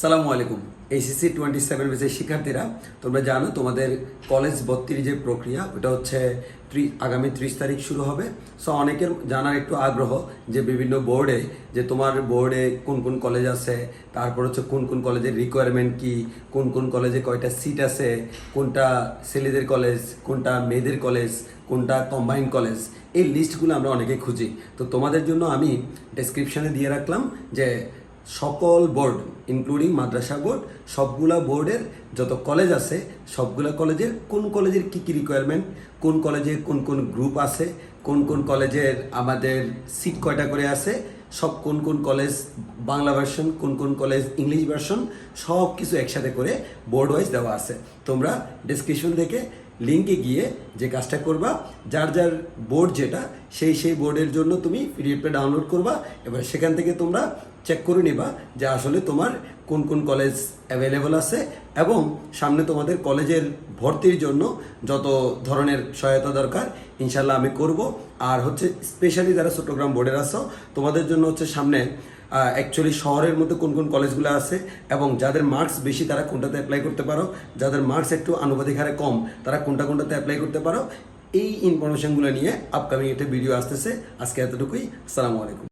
সালামু আলাইকুম। HSC twenty seven বেসের শিক্ষার্থীরা, তোমরা জানো তোমাদের কলেজ ভর্তির যে প্রক্রিয়া, ওটা হচ্ছে আগামী ত্রিশ তারিখ শুরু হবে। সো অনেকের জানার একটু আগ্রহ যে বিভিন্ন বোর্ডে যে তোমার বোর্ডে কোন কোন কলেজ আছে, তারপর হচ্ছে কোন কোন কলেজের রিকোয়ারমেন্ট কি, কোন কোন কলেজে কয়টা সিট আছে, কোনটা ছেলেদের কলেজ কোনটা মেয়েদের কলেজ কোনটা কম্বাইন কলেজ এই লিস্টগুলো আমরা অনেকে খুঁজি। তো তোমাদের জন্য আমি ডেসক্রিপশনে দিয়ে রাখলাম যে সকল বোর্ড ইনক্লুডিং মাদ্রাসা বোর্ড, সবগুলা বোর্ডের যত কলেজ আছে, সবগুলা কলেজের কোন কলেজের কী কী রিকোয়ারমেন্ট কোন কলেজে কোন কোন গ্রুপ আছে, কোন কোন কলেজের আমাদের সিট কয়টা করে আছে, সব কোন কোন কলেজ বাংলা ভার্সন কোন কোন কলেজ ইংলিশ ভার্সন সব কিছু একসাথে করে বোর্ড ওয়াইজ দেওয়া আছে। তোমরা ডিসক্রিপশন থেকে লিঙ্কে গিয়ে যে কাজটা করবা, যার যার বোর্ড যেটা, সেই সেই বোর্ডের জন্য তুমি পিডিএফটা ডাউনলোড করবা, এবার সেখান থেকে তোমরা চেক করে নিবা যে আসলে তোমার কোন কোন কলেজ অ্যাভেলেবল আছে এবং সামনে তোমাদের কলেজের ভর্তির জন্য যত ধরনের সহায়তা দরকার ইনশাল্লাহ আমি করব। আর হচ্ছে স্পেশালি যারা চট্টগ্রাম বোর্ডের আসো তোমাদের জন্য হচ্ছে সামনে অ্যাকচুয়ালি শহরের মধ্যে কোন কোন কলেজগুলো আছে এবং যাদের মার্কস বেশি তারা কোনটাতে অ্যাপ্লাই করতে পারো, যাদের মার্কস একটু আনুপাতিক হারে কম তারা কোনটা কোনটাতে অ্যাপ্লাই করতে পারো। এই ইনফরমেশনগুলো নিয়ে আপকামিং একটা ভিডিও আসতেছে। আজকে এতটুকুই। আসসালামু আলাইকুম।